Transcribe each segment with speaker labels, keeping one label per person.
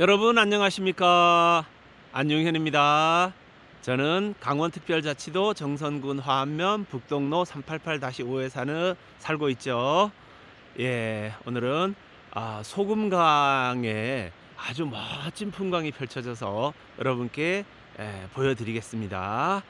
Speaker 1: 여러분 안녕하십니까? 안용현입니다. 저는 강원특별자치도 정선군 화암면 북동로 388-5에 사는 살고 있죠. 예 오늘은 아, 소금강에 아주 멋진 풍광이 펼쳐져서 여러분께 예, 보여드리겠습니다.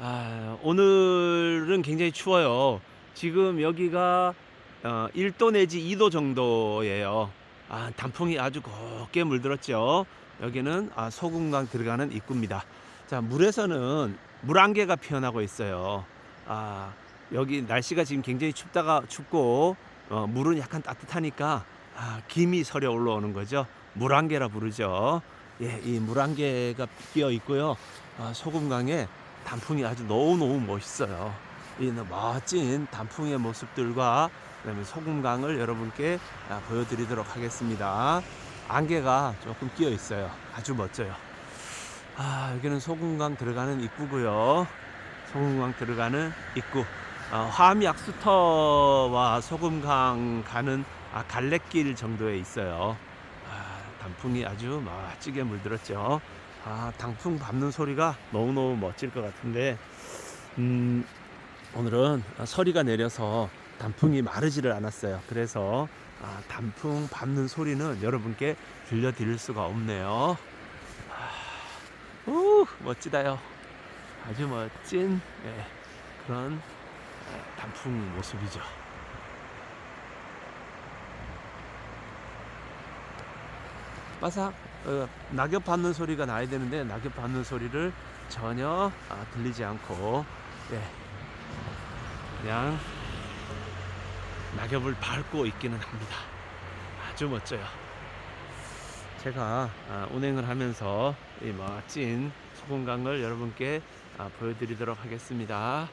Speaker 1: 아, 오늘은 굉장히 추워요. 지금 여기가 어, 1도 내지 2도 정도예요 아, 단풍이 아주 곱게 물들었죠. 여기는 아, 소금강 들어가는 입구입니다. 자, 물에서는 물안개가 피어나고 있어요. 아, 여기 날씨가 지금 굉장히 춥다가 춥고 어, 물은 약간 따뜻하니까 아, 김이 서려 올라오는 거죠. 물안개라 부르죠. 예, 이 물안개가 끼어 있고요. 아, 소금강에 단풍이 아주 너무너무 멋있어요. 이 멋진 단풍의 모습들과 그다음에 소금강을 여러분께 아, 보여드리도록 하겠습니다. 안개가 조금 끼어 있어요. 아주 멋져요. 아 여기는 소금강 들어가는 입구고요. 소금강 들어가는 입구. 아, 화암약수터와 소금강 가는 아, 갈래길 정도에 있어요. 아, 단풍이 아주 멋지게 물들었죠. 아, 단풍 밟는 소리가 너무너무 멋질 것 같은데, 음, 오늘은 서리가 내려서 단풍이 마르지를 않았어요. 그래서 아, 단풍 밟는 소리는 여러분께 들려드릴 수가 없네요. 아, 우 멋지다요. 아주 멋진 예, 그런 예, 단풍 모습이죠. 바삭 어, 낙엽 밟는 소리가 나야 되는데 낙엽 밟는 소리를 전혀 아, 들리지 않고 예, 그냥 낙엽을 밟고 있기는 합니다. 아주 멋져요. 제가 아, 운행을 하면서 이 멋진 소금강을 여러분께 아, 보여드리도록 하겠습니다.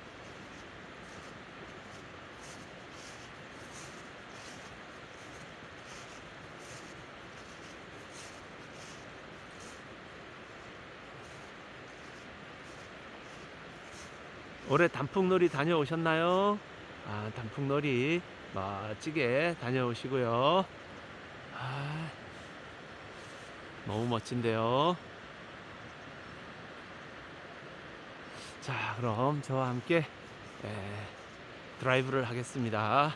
Speaker 1: 올해 단풍놀이 다녀오셨나요? 아, 단풍놀이 멋지게 다녀오시고요. 아, 너무 멋진데요. 자, 그럼 저와 함께 에, 드라이브를 하겠습니다.